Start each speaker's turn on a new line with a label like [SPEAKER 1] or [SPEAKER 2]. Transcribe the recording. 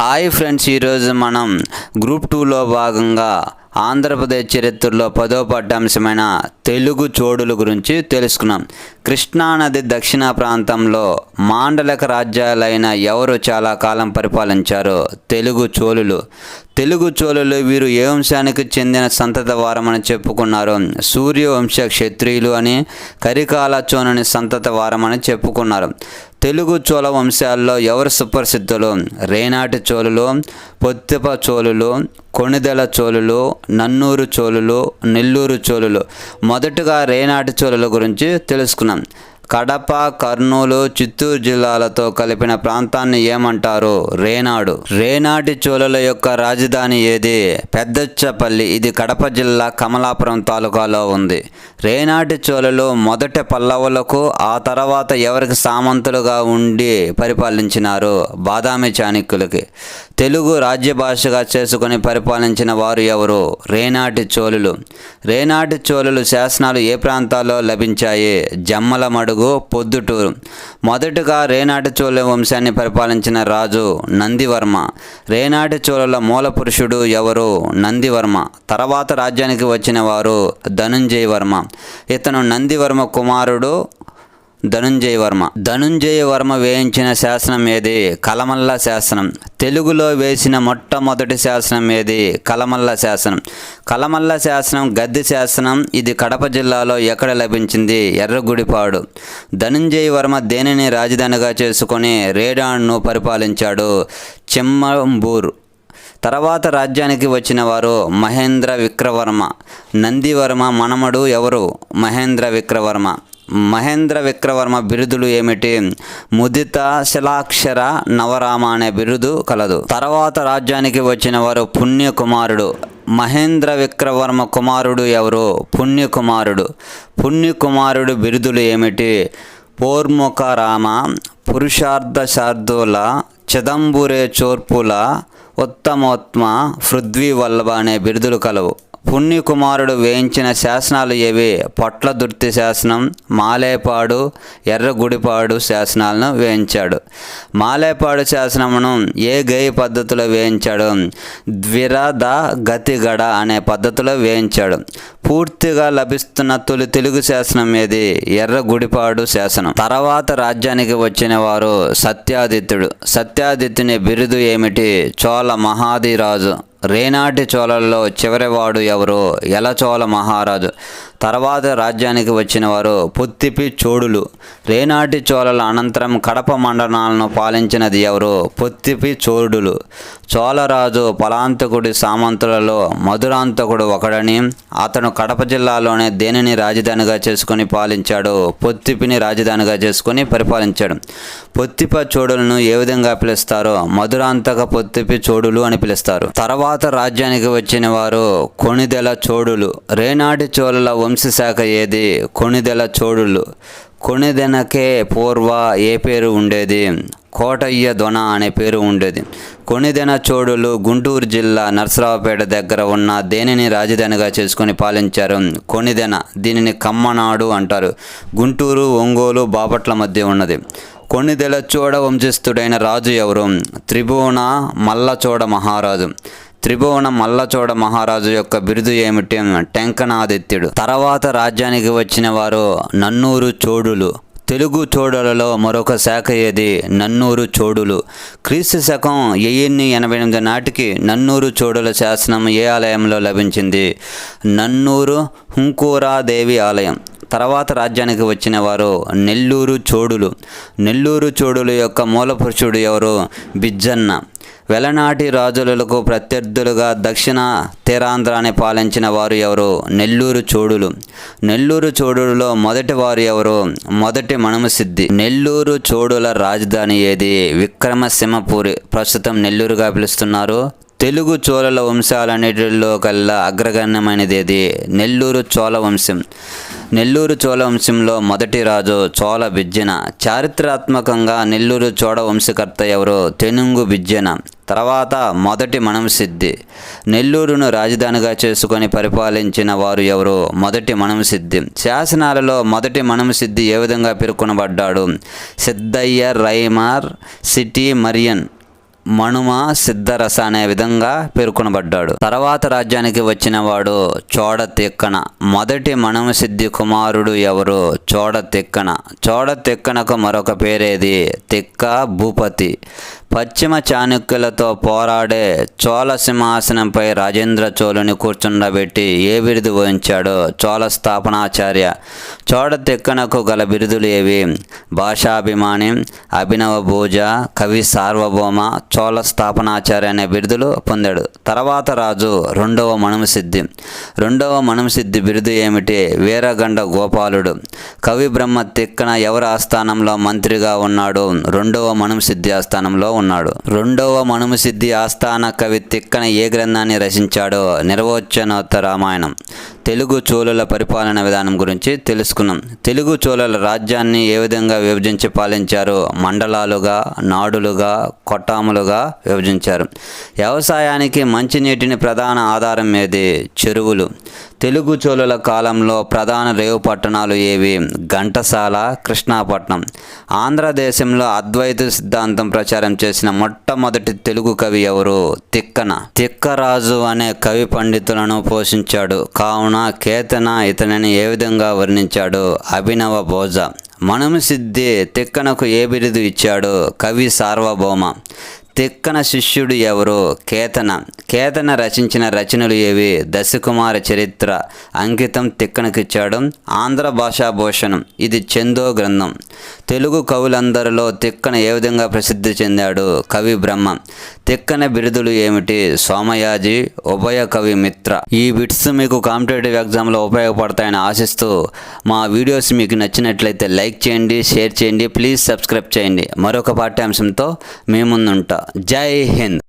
[SPEAKER 1] Hi friends ఈరోజు మనం group టూలో భాగంగా ఆంధ్రప్రదేశ్ చరిత్రలో పదో పట్టాంశమైన తెలుగు చోడుల గురించి తెలుసుకున్నాం. కృష్ణానది దక్షిణ ప్రాంతంలో మాండలిక రాజ్యాలైన ఎవరు చాలా కాలం పరిపాలించారు తెలుగు చోళులు. తెలుగు చోళులు వీరు ఏ వంశానికి చెందిన సంతత వారమని చెప్పుకున్నారు సూర్యవంశ క్షత్రియులు అని కరికాల చోళుని సంతత వారమని చెప్పుకున్నారు. తెలుగు చోళ వంశాల్లో ఎవరు సుప్రసిద్ధులు? రేనాటి చోళులు పొత్తిప చోళులు కొణిదెల చోళులు నన్నూరు చోళులు నెల్లూరు చోళులు. మొదటగా రేనాటి చోళుల గురించి తెలుసుకున్నాం. కడప కర్నూలు చిత్తూరు జిల్లాలతో కలిపిన ప్రాంతాన్ని ఏమంటారు? రేనాడు. రేనాటి చోళుల యొక్క రాజధాని ఏది? పెద్దచ్చపల్లి. ఇది కడప జిల్లా కమలాపురం తాలూకాలో ఉంది. రేనాటి చోళులు మొదట పల్లవులకు ఆ తర్వాత ఎవరికి సామంతులుగా ఉండి పరిపాలించినారు? బాదామి చాణక్యులకి. తెలుగు రాజ్య భాషగా చేసుకొని పరిపాలించిన వారు ఎవరు? రేనాటి చోళులు. రేనాటి చోళులు శాసనాలు ఏ ప్రాంతాల్లో లభించాయి? జమ్మల నాలుగు పొద్దుటూరు. మొదటగా రేనాటి చోళ వంశాన్ని పరిపాలించిన రాజు నందివర్మ. రేనాటి చోళల మూల పురుషుడు ఎవరు? నందివర్మ. తర్వాత రాజ్యానికి వచ్చిన వారు ధనుంజయ వర్మ. ఇతను నందివర్మ కుమారుడు ధనుంజయ వర్మ ధనుంజయ వర్మ వేయించిన శాసనం ఏది? కలమల్ల శాసనం. తెలుగులో వేసిన మొట్టమొదటి శాసనం ఏది? కలమల్ల శాసనం. కలమల్ల శాసనం గద్దె శాసనం ఇది కడప జిల్లాలో ఎక్కడ లభించింది? ఎర్రగుడిపాడు. ధనుంజయ వర్మ దేనిని రాజధానిగా చేసుకొని రేడాన్ను పరిపాలించాడు? చెమ్మంబూర్. తర్వాత రాజ్యానికి వచ్చిన వారు మహేంద్ర విక్రవర్మ. నందివర్మ మనమడు ఎవరు? మహేంద్ర విక్రవర్మ. మహేంద్ర విక్రవర్మ బిరుదులు ఏమిటి? ముదిత శిలాక్షర నవరామ అనే బిరుదు కలదు. తర్వాత రాజ్యానికి వచ్చిన వారు పుణ్యకుమారుడు. మహేంద్ర విక్రవర్మ కుమారుడు ఎవరు? పుణ్యకుమారుడు. పుణ్యకుమారుడు బిరుదులు ఏమిటి? పోర్ముఖ రామ పురుషార్థ శార్దూల చిదంబురే చోర్పుల ఉత్తమోత్మ పృథ్వీ వల్లభ అనే బిరుదులు కలవు. పుణ్యకుమారుడు వేయించిన శాసనాలు ఏవి? పొట్ల దుర్తి శాసనం మాలేపాడు ఎర్రగుడిపాడు శాసనాలను వేయించాడు. మాలేపాడు శాసనమును ఏ గయి పద్ధతిలో వేయించాడు? ద్విరద గతిగడ అనే పద్ధతిలో వేయించాడు. పూర్తిగా లభిస్తున్న తొలి తెలుగు శాసనం ఏది? ఎర్రగుడిపాడు శాసనం. తర్వాత రాజ్యానికి వచ్చిన వారు సత్యాదిత్యుడు. సత్యాదిత్యుని బిరుదు ఏమిటి? చోళ మహాదిరాజు. రేనాటి చోళల్లో చివరివాడు ఎవరు ఎలచోళ మహారాజు. తర్వాత రాజ్యానికి వచ్చిన వారు పొత్తిపి చోడులు. రేనాటి చోళల అనంతరం కడప మండలాలను పాలించినది ఎవరు? పొత్తిపి చోడులు. చోళరాజు పలాంతకుడి సామంతులలో మధురాంతకుడు ఒకడని అతను కడప జిల్లాలోనే దేనిని రాజధానిగా చేసుకొని పాలించాడు పొత్తిపిని రాజధానిగా చేసుకొని పరిపాలించాడు. పొత్తిప చోడులను ఏ విధంగా పిలుస్తారో మధురాంతక పొత్తిపి చోడులు అని పిలుస్తారు. తర్వాత రాజ్యానికి వచ్చిన వారు కొణిదెల చోడులు. రేనాటి చోళల వంశశాఖ ఏది? కొణిదెల చోడులు. కొణిదెనకే పూర్వ ఏ పేరు ఉండేది? కోటయ్య దొన అనే పేరు ఉండేది. కొణిదెన చోడులు గుంటూరు జిల్లా నరసరావుపేట దగ్గర ఉన్న దేనిని రాజధానిగా చేసుకొని పాలించారు? కొణిదెన. దీనిని కమ్మనాడు అంటారు. గుంటూరు ఒంగోలు బాపట్ల మధ్య ఉన్నది. కొణిదెల చోడ వంశస్థుడైన రాజు ఎవరు? త్రిభువన మల్లచోడ మహారాజు. త్రిభువన మల్లచోడ మహారాజు యొక్క బిరుదు ఏమిటి టెంకనాదిత్యుడు. తర్వాత రాజ్యానికి వచ్చిన వారు నన్నూరు చోడులు. తెలుగు చోడులలో మరొక శాఖ ఏది? నన్నూరు చోడులు. క్రీస్తు శకం వెయ్యిన్ని ఎనభై ఎనిమిది నాటికి నన్నూరు చోడుల శాసనం ఏ ఆలయంలో లభించింది? నన్నూరు హుంకూరాదేవి ఆలయం. తర్వాత రాజ్యానికి వచ్చిన వారు నెల్లూరు చోడులు. నెల్లూరు చోడుల యొక్క మూలపురుషుడు ఎవరు? బిజ్జన్న. వెలనాటి రాజులకు ప్రత్యర్థులుగా దక్షిణ తీరాంధ్రాన్ని పాలించిన వారు ఎవరు? నెల్లూరు చోడులు. నెల్లూరు చోడులలో మొదటి వారు ఎవరు? మొదటి మనుమసిద్ధి. నెల్లూరు చోడుల రాజధాని ఏది? విక్రమసింహపురి. ప్రస్తుతం నెల్లూరుగా పిలుస్తున్నారు. తెలుగు చోళల వంశాలన్నిటిలో కల్లా అగ్రగణ్యమైనది ఏది? నెల్లూరు చోళ వంశం. నెల్లూరు చోళ వంశంలో మొదటి రాజు చోళ బిజ్జన చారిత్రాత్మకంగా నెల్లూరు చోళ వంశకర్త ఎవరు తెనుంగు బిజ్జన తర్వాత మొదటి మనం సిద్ధి. నెల్లూరును రాజధానిగా చేసుకొని పరిపాలించిన వారు ఎవరు మొదటి మనం సిద్ధి. శాసనాలలో మొదటి మనం సిద్ధి ఏ విధంగా పేర్కొనబడ్డాడు? సిద్ధయ్య రైమార్ సిటీ మరియన్. మనుమ సిద్ధరస అనే విధంగా పేర్కొనబడ్డాడు. తర్వాత రాజ్యానికి వచ్చిన వాడు చోడ తిక్కన మొదటి మనుమ సిద్ధి కుమారుడు ఎవరు? చోడ తిక్కన చోడ తిక్కనకు మరొక పేరేది తిక్క భూపతి. పశ్చిమ చాణక్యులతో పోరాడే చోళ సింహాసనంపై రాజేంద్ర చోళుని కూర్చుండబెట్టి ఏ బిరుదు వహించాడో? చోళ స్థాపనాచార్య. చోడ తిక్కనకు గల బిరుదులు ఏవి? భాషాభిమాని అభినవ భోజ కవి సార్వభౌమ చోళ స్థాపనాచార్య అనే బిరుదులు పొందాడు. తర్వాత రాజు రెండవ మనుమసిద్ధి. రెండవ మనుమసిద్ధి బిరుదు ఏమిటి? వీరగండ గోపాలుడు. కవి బ్రహ్మ తిక్కన ఎవరి ఆస్థానంలో మంత్రిగా ఉన్నాడు? రెండవ మనుమసిద్ధి ఆస్థానంలో ఉన్నాడు. రెండవ మనుమసిద్ధి ఆస్థాన కవి తిక్కన ఏ గ్రంథాన్ని రచించాడో? నిర్వచనోత్త రామాయణం. తెలుగు చోళుల పరిపాలన విధానం గురించి తెలుసుకున్నాం. తెలుగు చోళుల రాజ్యాన్ని ఏ విధంగా విభజించి పాలించారు మండలాలుగా నాడులుగా కొట్టాములుగా విభజించారు. వ్యవసాయానికి మంచినీటిని ప్రధాన ఆధారం ఏది? చెరువులు. తెలుగు చోళుల కాలంలో ప్రధాన రేవు పట్టణాలు ఏవి? ఘంటసాల కృష్ణాపట్నం. ఆంధ్రదేశంలో అద్వైత సిద్ధాంతం ప్రచారం చేసిన మొట్టమొదటి తెలుగు కవి ఎవరు? తిక్కన. తిక్కరాజు అనే కవి పండితులను పోషించాడు. కావున కేతన ఇతనిని ఏ విధంగా వర్ణించాడు? అభినవ భోజ మనుమసిద్ధి తిక్కనకు ఏ బిరుదు ఇచ్చాడు? కవి సార్వభౌమ. తిక్కన శిష్యుడు ఎవరు? కేతన. కేతన రచించిన రచనలు ఏవి? దశకుమార చరిత్ర. అంకితం తిక్కనకిచ్చాడు ఆంధ్ర భాషా భూషణం. ఇది చందో గ్రంథం. తెలుగు కవులందరిలో తిక్కన ఏ విధంగా ప్రసిద్ధి చెందాడు? కవి బ్రహ్మ. తిక్కన బిరుదులు ఏమిటి? సోమయాజి ఉభయ కవి మిత్ర. ఈ బిట్స్ మీకు కాంపిటేటివ్ ఎగ్జామ్లో ఉపయోగపడతాయని ఆశిస్తూ మా వీడియోస్ మీకు నచ్చినట్లయితే లైక్ చేయండి షేర్ చేయండి ప్లీజ్ సబ్స్క్రైబ్ చేయండి. మరొక పాఠ్యాంశంతో మీ ముందుంటా. జై హింద్.